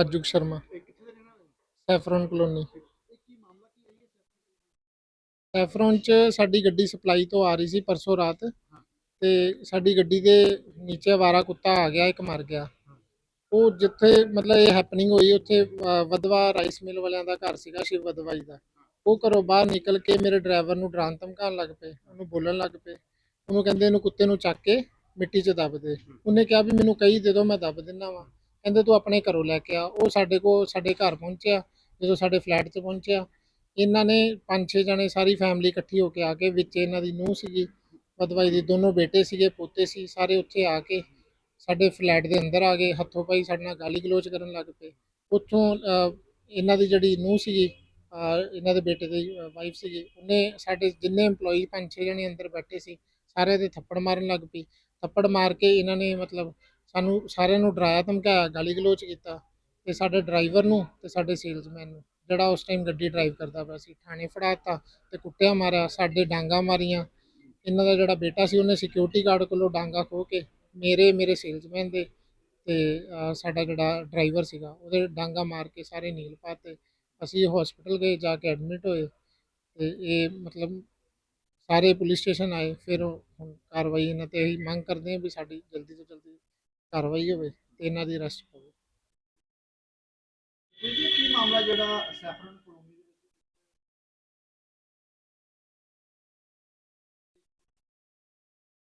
Raju Sharma. Saffron colony. Saffron ਚ ਸਾਡੀ ਗੱਡੀ ਸਪਲਾਈ ਤੋਂ ਆ ਰਹੀ ਸੀ ਪਰਸੋਂ ਰਾਤ। ਤੇ ਸਾਡੀ ਗੱਡੀ ਦੇ ਨੀਚੇ ਵਾਰਾ ਕੁੱਤਾ ਆ ਗਿਆ, ਇੱਕ ਮਰ ਗਿਆ। ਉਹ ਜਿੱਥੇ ਮਤਲਬ ਇਹ ਹੈਪਨਿੰਗ ਹੋਈ, ਉੱਥੇ ਵਦਵਾ ਰਾਈਸ ਮਿਲ ਵਾਲਿਆਂ ਦਾ ਘਰ ਸੀਗਾ, ਸ਼ਿਵ ਵਦਵਾ ਜੀ ਦਾ। ਉਹ ਘਰੋਂ ਬਾਹਰ ਨਿਕਲ ਕੇ ਮੇਰੇ ਡਰਾਈਵਰ ਨੂੰ ਡਰਾਂ ਧਮਕਾਉਣ ਲੱਗ ਪਏ, ਉਹਨੂੰ ਬੋਲਣ ਲੱਗ ਪਏ। ਉਹਨੂੰ ਕਹਿੰਦੇ ਇਹਨੂੰ ਕੁੱਤੇ ਨੂੰ ਚੱਕ ਕੇ ਮਿੱਟੀ 'ਚ ਦੱਬ ਦੇ। ਉਹਨੇ ਕਿਹਾ ਵੀ ਮੈਨੂੰ ਕਹੀ ਦੇ ਦਿਓ ਮੈਂ ਦੱਬ ਦਿੰਦਾ ਵਾਂ। ਕਹਿੰਦੇ ਤੂੰ ਆਪਣੇ ਘਰੋਂ ਲੈ ਕੇ ਆ। ਉਹ ਸਾਡੇ ਕੋਲ, ਸਾਡੇ ਘਰ ਪਹੁੰਚਿਆ, ਜਦੋਂ ਸਾਡੇ ਫਲੈਟ 'ਚ ਪਹੁੰਚਿਆ। ਇਹਨਾਂ ਨੇ ਪੰਜ ਛੇ ਜਣੇ ਸਾਰੀ ਫੈਮਿਲੀ ਇਕੱਠੀ ਹੋ ਕੇ ਆ ਕੇ, ਵਿੱਚ ਇਹਨਾਂ ਦੀ ਨੂੰਹ ਸੀਗੀ ਵਦਵਾਈ ਦੇ ਦੋਨੋਂ ਬੇਟੇ ਸੀਗੇ, ਪੋਤੇ ਸੀ, ਸਾਰੇ ਉੱਥੇ ਆ ਕੇ ਸਾਡੇ ਫਲੈਟ ਦੇ ਅੰਦਰ ਆ ਗਏ। ਹੱਥੋਂ ਪਾਈ ਸਾਡੇ ਨਾਲ ਗਾਲੀ ਗਲੋਚ ਕਰਨ ਲੱਗ ਪਏ। ਉੱਥੋਂ ਇਹਨਾਂ ਦੀ ਜਿਹੜੀ ਨੂੰਹ ਸੀਗੀ ਇਹਨਾਂ ਦੇ ਬੇਟੇ ਦੀ ਵਾਈਫ ਸੀਗੀ, ਉਹਨੇ ਸਾਡੇ ਜਿੰਨੇ EMPLOYEE ਪੰਜ ਛੇ ਜਣੇ ਅੰਦਰ ਬੈਠੇ ਸੀ ਸਾਰੇ ਦੇ ਥੱਪੜ ਮਾਰਨ ਲੱਗ ਪਈ। ਥੱਪੜ ਮਾਰ ਕੇ ਇਹਨਾਂ ਨੇ ਮਤਲਬ ਸਾਨੂੰ ਸਾਰਿਆਂ ਨੂੰ ਡਰਾਇਆ, ਧਮਕਾਇਆ, ਗਾਲੀ ਗਲੋਚ ਕੀਤਾ ਤੇ ਸਾਡੇ ਡਰਾਈਵਰ ਨੂੰ ਤੇ ਸਾਡੇ ਸੇਲਜ਼ਮੈਨ ਨੂੰ, ਜਿਹੜਾ ਉਸ ਟਾਈਮ ਗੱਡੀ ਡਰਾਈਵ ਕਰਦਾ ਪਿਆ ਸੀ, ਥਾਣੇ ਫੜਾਤਾ ਤੇ ਕੁੱਟਿਆ ਮਾਰਿਆ, ਸਾਡੇ ਡਾਂਗਾ ਮਾਰੀਆਂ। ਇਹਨਾਂ ਦਾ ਜਿਹੜਾ ਬੇਟਾ ਸੀ, ਉਹਨੇ ਸਿਕਿਉਰਿਟੀ ਗਾਰਡ ਕੋਲੋਂ ਡਾਂਗਾ ਖੋ ਕੇ ਮੇਰੇ ਮੇਰੇ ਸੇਲਜ਼ਮੈਨ ਦੇ ਤੇ ਸਾਡਾ ਜਿਹੜਾ ਡਰਾਈਵਰ ਸੀਗਾ, ਉਹਦੇ ਡਾਂਗਾ ਮਾਰ ਕੇ ਸਾਰੇ ਨੀਲ ਪਾਤੇ। ਅਸੀਂ ਹਸਪੀਟਲ ਗਏ, ਜਾ ਕੇ ਐਡਮਿਟ ਹੋਏ ਤੇ ਇਹ ਮਤਲਬ ਸਾਰੇ ਪੁਲਿਸ ਸਟੇਸ਼ਨ ਆਏ, ਫਿਰ ਹੁਣ ਕਾਰਵਾਈ ਇਹਨਾਂ ਤੇ ਅਸੀਂ ਮੰਗ ਕਰਦੇ ਹਾਂ ਵੀ ਸਾਡੀ ਜਲਦੀ ਤੋਂ ਜਲਦੀ ਕਾਰਵਾਈ ਹੋਵੇ ਤੇ ਇਹਨਾਂ ਦੀ ਅਰੈਸਟ ਹੋਵੇ। ਇਹ ਕੀ ਮਾਮਲਾ ਜਿਹੜਾ ਸੈਫਰਨ ਕਲੋਨੀ ਦੇ ਵਿੱਚ?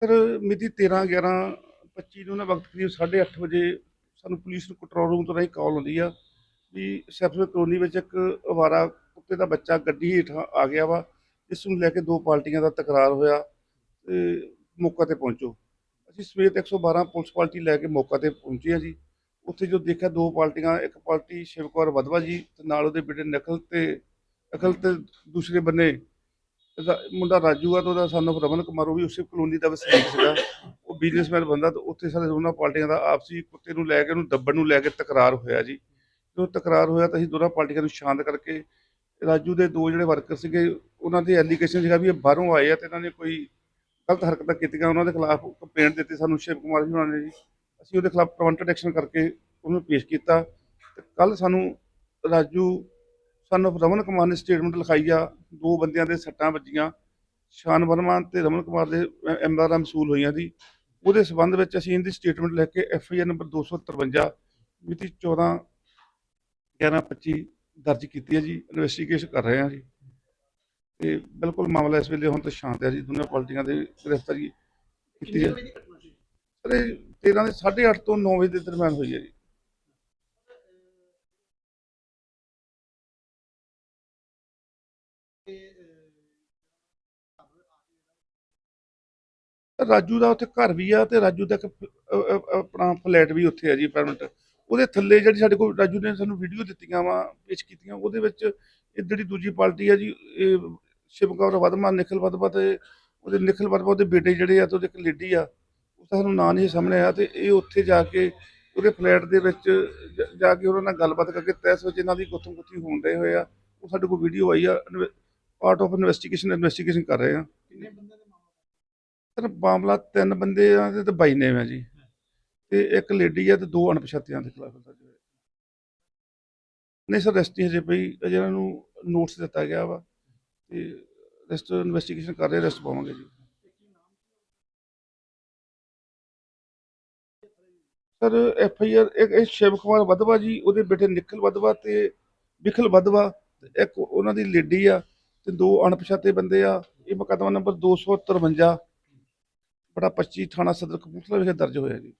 ਸਰ ਮਿਤੀ 13 11 25 ਨੂੰ ਨਾ ਵਕਤ ਕਰੀਬ 8:30 ਵਜੇ ਸਾਨੂੰ ਪੁਲਿਸ ਨੂੰ ਕੰਟਰੋਲ ਰੂਮ ਤੋਂ ਰਾਹੀਂ ਕਾਲ ਆਉਂਦੀ ਆ ਵੀ ਸੈਫਰ ਕਲੋਨੀ ਵਿੱਚ ਇੱਕ ਅਵਾਰਾ ਕੁੱਤੇ ਦਾ ਬੱਚਾ ਗੱਡੀ ਹੇਠਾਂ ਆ ਗਿਆ ਵਾ ਇਸ ਨੂੰ ਲੈ ਕੇ ਦੋ ਪਾਰਟੀਆਂ ਦਾ ਤਕਰਾਰ ਹੋਇਆ ਤੇ ਮੌਕਾ ਤੇ ਪਹੁੰਚੋ। ਅਸੀਂ ਸਵੇਰ 112 ਪੁਲਿਸ ਪਾਰਟੀ ਲੈ ਕੇ ਮੌਕਾ ਤੇ ਪਹੁੰਚੇ ਆ ਜੀ। ਉੱਥੇ ਜੋ ਦੇਖਿਆ, ਦੋ ਪਾਰਟੀਆਂ, ਇੱਕ ਪਾਰਟੀ ਸ਼ਿਵ ਕੌਰ ਵਧਵਾ ਜੀ ਤੇ ਨਾਲ ਉਹਦੇ ਬੇਟੇ ਨਕਲ ਤੇ ਅਕਲ ਤੇ ਦੂਸਰੇ ਬੰਨੇ ਮੁੰਡਾ ਰਾਜੂ ਆ ਤੇ ਉਹਦਾ ਸਾਨੂੰ ਰਮਨ ਕੁਮਾਰ, ਉਹ ਵੀ ਉਸੇ ਕਲੋਨੀ ਦਾ ਵਸਨੀਕ ਸੀਗਾ। ਉਹ ਬਿਜ਼ਨਸਮੈਨ ਬੰਦਾ ਤੇ ਉੱਥੇ ਸਾਰੇ ਦੋਨਾਂ ਪਾਰਟੀਆਂ ਦਾ ਆਪਸੀ ਕੁੱਤੇ ਨੂੰ ਲੈ ਕੇ ਉਹਨੂੰ ਦੱਬਣ ਨੂੰ ਲੈ ਕੇ ਤਕਰਾਰ ਹੋਇਆ ਜੀ। ਜਦੋਂ ਤਕਰਾਰ ਹੋਇਆ ਤਾਂ ਅਸੀਂ ਦੋਨਾਂ ਪਾਰਟੀਆਂ ਨੂੰ ਸ਼ਾਂਤ ਕਰਕੇ ਰਾਜੂ ਦੇ ਦੋ ਜਿਹੜੇ ਵਰਕਰ ਸੀਗੇ, ਉਹਨਾਂ ਦੇ ਐਲੀਗੇਸ਼ਨ ਸੀਗਾ ਵੀ ਇਹ ਬਾਹਰੋਂ ਆਏ ਆ ਤੇ ਇਹਨਾਂ ਨੇ ਕੋਈ ਗਲਤ ਹਰਕਤਾਂ ਕੀਤੀਆਂ, ਉਹਨਾਂ ਦੇ ਖਿਲਾਫ ਕੰਪਲੇਂਟ ਦਿੱਤੀ ਸਾਨੂੰ ਸ਼ਿਵ ਕੁਮਾਰ ਜੀ ਉਹਨਾਂ ਨੇ ਜੀ। ਅਸੀਂ ਉਹਦੇ ਖਿਲਾਫ ਪ੍ਰੀਵੈਂਟਿਵ ਐਕਸ਼ਨ ਕਰਕੇ ਉਹਨੂੰ ਪੇਸ਼ ਕੀਤਾ। ਤੇ ਕੱਲ ਸਾਨੂੰ ਰਾਜੂ, ਸਾਨੂੰ ਰਮਨ ਕੁਮਾਰ ਨੇ ਸਟੇਟਮੈਂਟ ਲਿਖਾਈ ਆ, ਦੋ ਬੰਦਿਆਂ ਦੇ ਸੱਟਾਂ ਵੱਜੀਆਂ। ਸ਼ਾਨ ਵਰਮਾ ਤੇ ਰਮਨ ਕੁਮਾਰ ਦੇ ਐਮਆਰਆਰ ਮਸੂਲ ਹੋਈਆਂ ਦੀ ਉਹਦੇ ਸਬੰਧ ਵਿੱਚ ਅਸੀਂ ਇਹਦੀ ਸਟੇਟਮੈਂਟ ਲੈ ਕੇ ਐੱਫ ਆਈ ਆਰ ਨੰਬਰ 253 ਮਿਤੀ 14 11 25 ਦਰਜ ਕੀਤੀ ਹੈ ਜੀ। ਇਨਵੈਸਟੀਗੇਸ਼ਨ ਕਰ ਰਹੇ ਹਾਂ ਜੀ। ਤੇ ਬਿਲਕੁਲ ਮਾਮਲਾ ਇਸ ਵੇਲੇ ਹੁਣ ਤਾਂ ਸ਼ਾਂਤ ਹੈ ਜੀ ਦੋਨਾਂ ਪਾਰਟੀਆਂ ਦੇ ਗ੍ਰਿਫਤਾਰੀ ਕੀਤੀ ਹੈ ਸਰ ਇਹ 13 ਦੇ 8:30 ਤੋਂ 9 ਵਜੇ ਦੇ ਦਰਮਿਆਨ ਹੋਈ ਹੈ ਜੀ। ਰਾਜੂ ਦਾ ਉੱਥੇ ਘਰ ਵੀ ਆ ਤੇ ਰਾਜੂ ਦਾ ਇੱਕ ਆਪਣਾ ਫਲੈਟ ਵੀ ਉੱਥੇ ਆ ਜੀ ਅਪਾਰਟਮੈਂਟ ਉਹਦੇ ਥੱਲੇ ਜਿਹੜੀ ਸਾਡੇ ਕੋਲ ਰਾਜੂ ਨੇ ਸਾਨੂੰ ਵੀਡੀਓ ਦਿੱਤੀਆਂ ਵਾ ਪੇਸ਼ ਕੀਤੀਆਂ ਉਹਦੇ ਵਿੱਚ ਇਹ ਜਿਹੜੀ ਦੂਜੀ ਪਾਰਟੀ ਆ ਜੀ ਇਹ ਸ਼ਿਵਕੌਰ ਵਦਮਾ ਨਿਖਲ ਵਦਮਾ ਤੇ ਉਹਦੇ ਨਿਖਲ ਵਦਮਾ ਉਹਦੇ ਬੇਟੇ ਜਿਹੜੇ ਆ ਤੇ ਉਹਦੇ ਇੱਕ ਲੇਡੀ ਆ ਉਸਦਾ ਸਾਨੂੰ ਨਾਂ ਨਹੀਂ ਸਾਹਮਣੇ ਆਇਆ ਤੇ ਇਹ ਉੱਥੇ ਜਾ ਕੇ ਉਹਦੇ ਫਲੈਟ ਦੇ ਵਿੱਚ ਜ- ਕੇ ਉਹਨਾਂ ਨਾਲ ਗੱਲਬਾਤ ਕਰਕੇ ਤੈਸ ਵਿੱਚ ਇਹਨਾਂ ਦੀ ਗੁੱਥਮ ਗੁੱਥੀ ਹੋਣ ਰਹੇ ਹੋਏ ਆ। ਉਹ ਸਾਡੇ ਕੋਲ ਵੀਡੀਓ ਆਈ ਆ ਪਾਰਟ ਆਫ ਇਨਵੈਸਟੀਗੇਸ਼ਨ ਇਨਵੈਸਟੀਗੇਸ਼ਨ ਕਰ ਰਹੇ ਆ। ਕਿੰਨੇ ਬੰਦੇ ਦੇ ਮਾਮਲਾ? ਸਰ ਮਾਮਲਾ ਤਿੰਨ ਬੰਦੇ ਆ ਤੇ ਬਾਈ ਨੇ ਆ ਜੀ। ਤੇ ਇੱਕ ਲੇਡੀ ਆ ਤੇ ਦੋ ਅਣਪਛਾਤਿਆਂ ਦੇ ਖਿਲਾਫ ਦਰਜ ਹੋਇਆ ਨਹੀਂ ਸਰ ਰੈਸਟੀ ਹਜੇ ਪਈ ਅਜੇ ਇਹਨਾਂ ਨੂੰ ਨੋਟਿਸ ਦਿੱਤਾ ਗਿਆ ਵਾ। ਤੇ ਰੈਸਟ ਇਨਵੈਸਟੀਗੇਸ਼ਨ ਕਰ ਰਹੇ ਰੈਸਟ ਪਾਵਾਂਗੇ ਜੀ। ਸਰ ਐਫ ਆਈ ਆਰ ਇੱਕ ਇਹ ਸ਼ਿਵ ਕੁਮਾਰ ਵਧਵਾ ਜੀ, ਉਹਦੇ ਬੇਟੇ ਨਿਖਲ ਵਧਵਾ ਤੇ ਵਿਖਲ ਵਧਵਾ ਤੇ ਇੱਕ ਉਹਨਾਂ ਦੀ ਲੇਡੀ ਆ ਤੇ ਦੋ ਅਣਪਛਾਤੇ ਬੰਦੇ ਆ। ਇਹ ਮੁਕੱਦਮਾ ਨੰਬਰ 253 ਬੜਾ 25 ਥਾਣਾ ਸਦਰ ਕਪੂਰਥਲਾ ਵਿਖੇ ਦਰਜ ਹੋਇਆ ਜੀ।